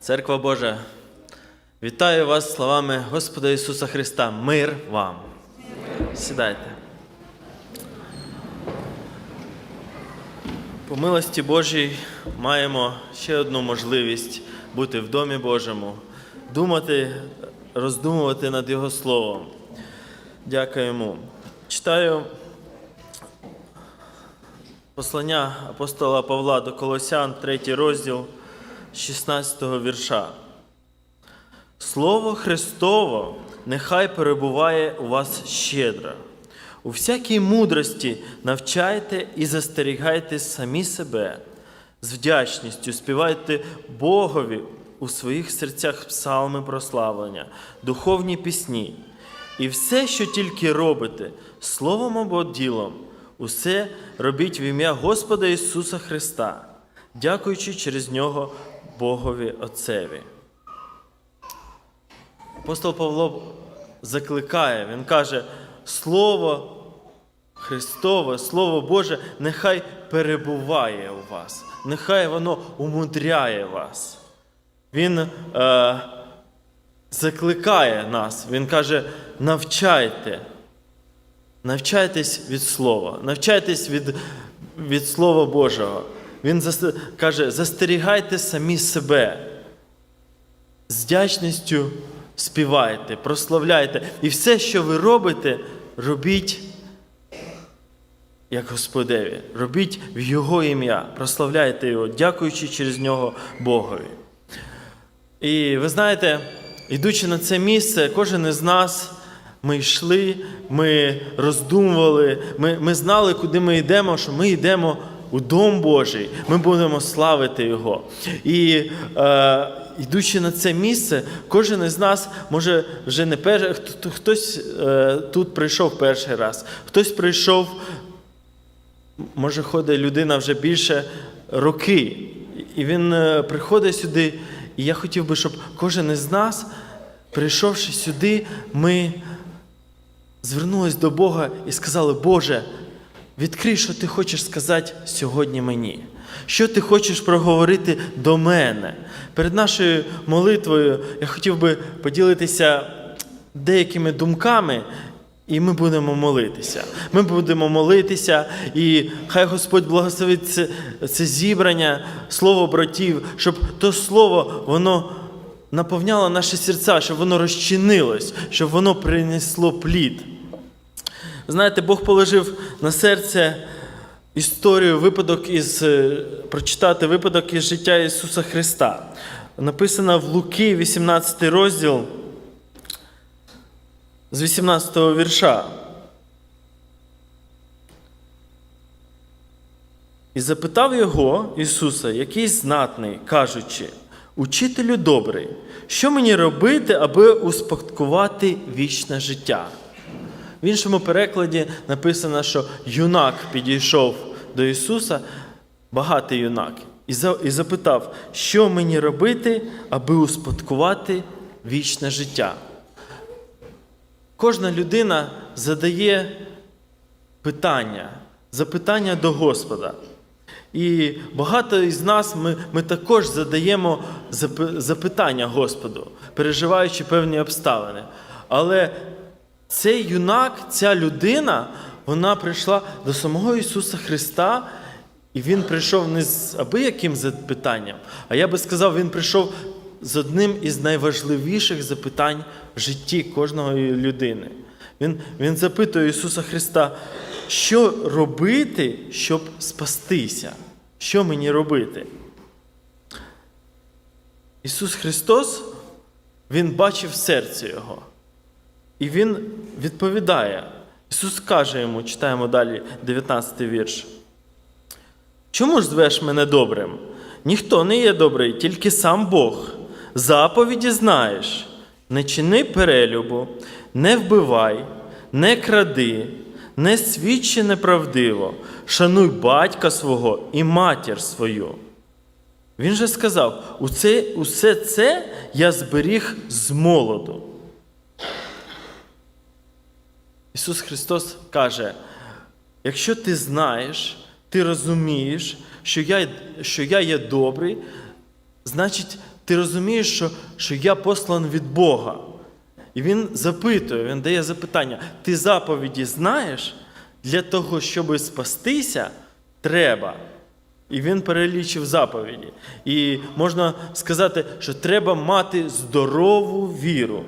Церква Божа, вітаю вас словами Господа Ісуса Христа. Мир вам. Сідайте. По милості Божій маємо ще одну можливість бути в Домі Божому, думати, роздумувати над Його Словом. Дякуємо. Читаю послання апостола Павла до Колосян, 3 розділ 16 вірша. Слово Христово нехай перебуває у вас щедро. У всякій мудрості навчайте і застерігайте самі себе. З вдячністю співайте Богові у своїх серцях псалми прославлення, духовні пісні. І все, що тільки робите, словом або ділом, усе робіть в ім'я Господа Ісуса Христа, дякуючи через нього Богові Отцеві. Апостол Павло закликає, він каже, Слово Христове, Слово Боже, нехай перебуває у вас, нехай воно умудряє вас. Він е, закликає нас, він каже, навчайте, навчайтесь від Слова, навчайтесь від, від Слова Божого. Він каже, застерігайте самі себе з вдячністю співайте, прославляйте. І все, що ви робите, робіть як Господеві. Робіть в Його ім'я, прославляйте Його, дякуючи через нього Богові. І ви знаєте, йдучи на це місце, кожен із нас. Ми йшли, ми роздумували, ми, ми знали, куди ми йдемо, що ми йдемо у Дом Божий, ми будемо славити Його. І е, йдучи на це місце, кожен із нас може вже не перший, хтось е, тут прийшов перший раз, хтось прийшов, може, ходить людина вже більше роки. І він е, приходить сюди, і я хотів би, щоб кожен із нас, прийшовши сюди, ми звернулись до Бога і сказали, Боже, відкрий, що ти хочеш сказати сьогодні мені. Що ти хочеш проговорити до мене? Перед нашою молитвою я хотів би поділитися деякими думками, і ми будемо молитися. Ми будемо молитися, і хай Господь благословить це, це зібрання, слово братів, щоб то слово, воно наповняло наші серця, щоб воно розчинилось, щоб воно принесло плід. Знаєте, Бог положив на серце історію, випадок із е, прочитати випадок із життя Ісуса Христа. Написано в Луки, 18 розділ з 18 вірша. І запитав його Ісуса, якийсь знатний, кажучи, Учителю добрий, що мені робити, аби успадкувати вічне життя? В іншому перекладі написано, що юнак підійшов до Ісуса, багатий юнак, і запитав, що мені робити, аби успадкувати вічне життя. Кожна людина задає питання, запитання до Господа. І багато із нас ми, ми також задаємо запитання Господу, переживаючи певні обставини. Але цей юнак, ця людина, вона прийшла до самого Ісуса Христа, і Він прийшов не з абияким запитанням, а я би сказав, Він прийшов з одним із найважливіших запитань в житті кожної людини. Він, він запитує Ісуса Христа, що робити, щоб спастися? Що мені робити? Ісус Христос, Він бачив серце Його. І Він відповідає. Ісус каже йому, читаємо далі 19 вірш. Чому ж звеш мене добрим? Ніхто не є добрий, тільки сам Бог. Заповіді знаєш. Не чини перелюбу, не вбивай, не кради, не свідчи неправдиво, шануй батька свого і матір свою. Він же сказав: усе, це я зберіг з молоду. Ісус Христос каже: якщо ти знаєш, ти розумієш, що я, що я є добрий, значить, ти розумієш, що, що я послан від Бога. І він запитує, він дає запитання: ти заповіді знаєш? Для того, щоб спастися, треба. І він перелічив заповіді. І можна сказати, що треба мати здорову віру,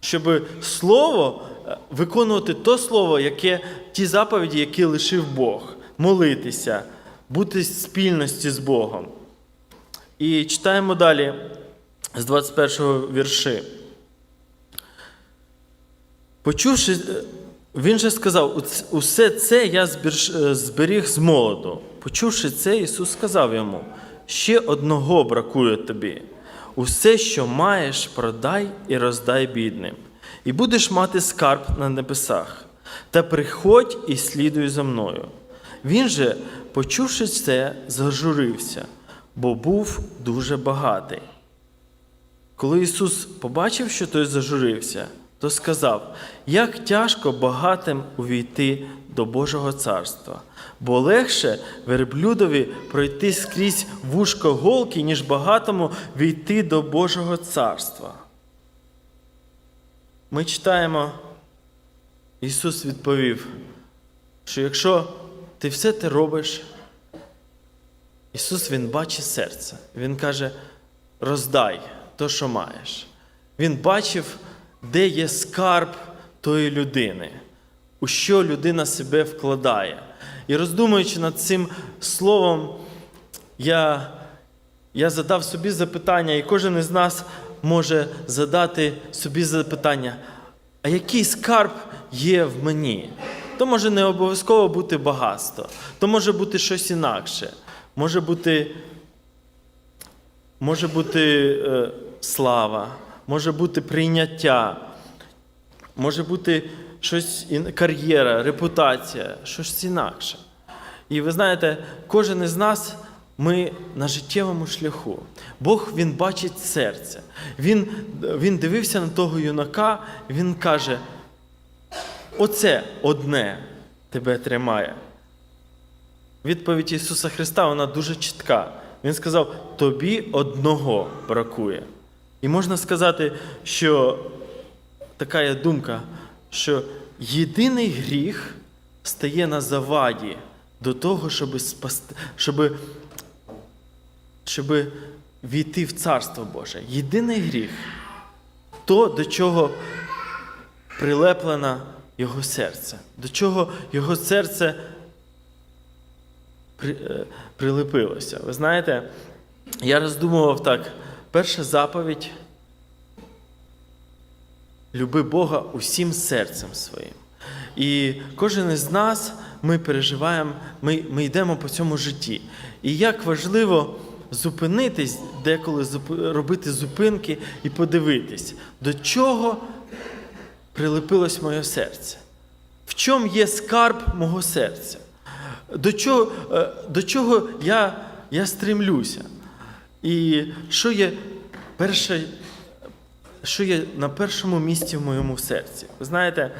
щоб слово виконувати то слово, яке ті заповіді, які лишив Бог, молитися, бути в спільності з Богом. І читаємо далі з 21 вірши. Почувши, він же сказав: усе це я зберіг з молоду. Почувши це, Ісус сказав йому: ще одного бракує тобі. Усе, що маєш, продай і роздай бідним, і будеш мати скарб на небесах. Та приходь і слідуй за мною. Він же, почувши це, зажурився, бо був дуже багатий. Коли Ісус побачив, що той зажурився, то сказав: як тяжко багатим увійти до Божого царства, бо легше верблюдові пройти скрізь вушко голки, ніж багатому війти до Божого царства. Ми читаємо, Ісус відповів, що якщо ти все те робиш, Ісус Він бачить серце. Він каже: роздай то, що маєш. Він бачив, де є скарб тої людини, у що людина себе вкладає. І роздумуючи над цим словом, я, я задав собі запитання, і кожен із нас може задати собі запитання, а який скарб є в мені? То може не обов'язково бути багатство, то може бути щось інакше. Може бути може бути е, слава, може бути прийняття, може бути щось ін- кар'єра, репутація, щось інакше. І ви знаєте, кожен із нас. Ми на життєвому шляху. Бог він бачить серце. Він, він дивився на того юнака, він каже: оце одне тебе тримає. Відповідь Ісуса Христа вона дуже чітка. Він сказав: тобі одного бракує. І можна сказати, що така є думка, що єдиний гріх стає на заваді до того, щоб спасти, щоб, щоб війти в Царство Боже. Єдиний гріх то, до чого прилеплено його серце, до чого його серце при, е, прилепилося. Ви знаєте, я роздумував так: перша заповідь люби Бога усім серцем своїм. І кожен із нас ми переживаємо, ми, ми йдемо по цьому житті. І як важливо зупинитись, деколи робити зупинки і подивитись, до чого прилепилось моє серце. В чому є скарб мого серця? До чого, е, до чого я, я стремлюся? І що є перше, що є на першому місці в моєму серці? Ви знаєте,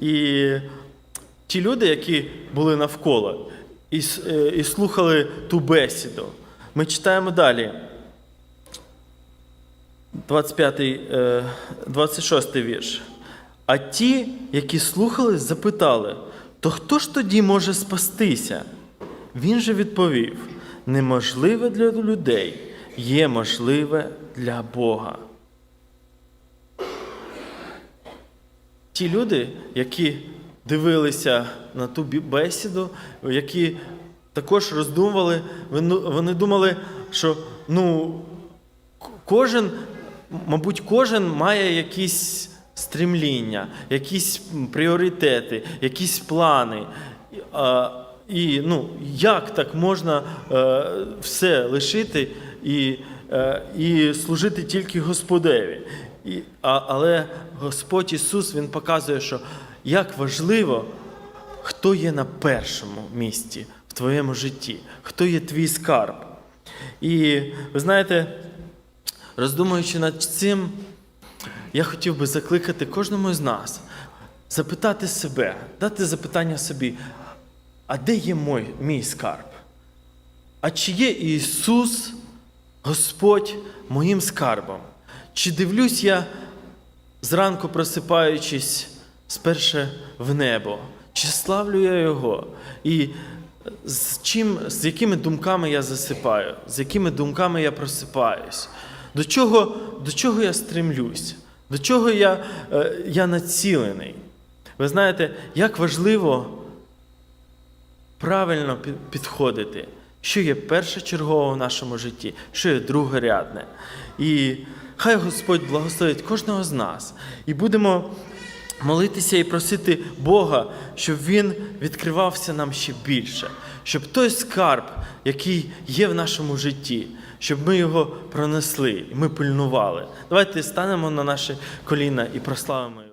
і ті люди, які були навколо і, е, і слухали ту бесіду, ми читаємо далі. 25, е, 26 вірш. А ті, які слухали, запитали, то хто ж тоді може спастися? Він же відповів: неможливе для людей є можливе для Бога. Ті люди, які дивилися на ту бесіду, які також роздумували, вони- думали, що ну, кожен, мабуть, кожен має якісь стрімління, якісь пріоритети, якісь плани. І, ну, як так можна е, все лишити і, е, і служити тільки Господеві? І, а, але Господь Ісус Він показує, що як важливо, хто є на першому місці твоєму житті, хто є твій скарб. І ви знаєте, роздумуючи над цим, я хотів би закликати кожному з нас запитати себе, дати запитання собі, а де є мой, мій скарб? А чи є Ісус Господь моїм скарбом? Чи дивлюсь я зранку просипаючись сперше в небо? Чи славлю я Його? І з чим, з якими думками я засипаю, з якими думками я просипаюсь? До чого, до чого я стремлюсь? До чого я, е, я націлений? Ви знаєте, як важливо правильно підходити, що є першочергово в нашому житті, що є другорядне. І хай Господь благословить кожного з нас. І будемо молитися і просити Бога, щоб Він відкривався нам ще більше, щоб той скарб, який є в нашому житті, щоб ми його пронесли, і ми пильнували. Давайте станемо на наші коліна і прославимо.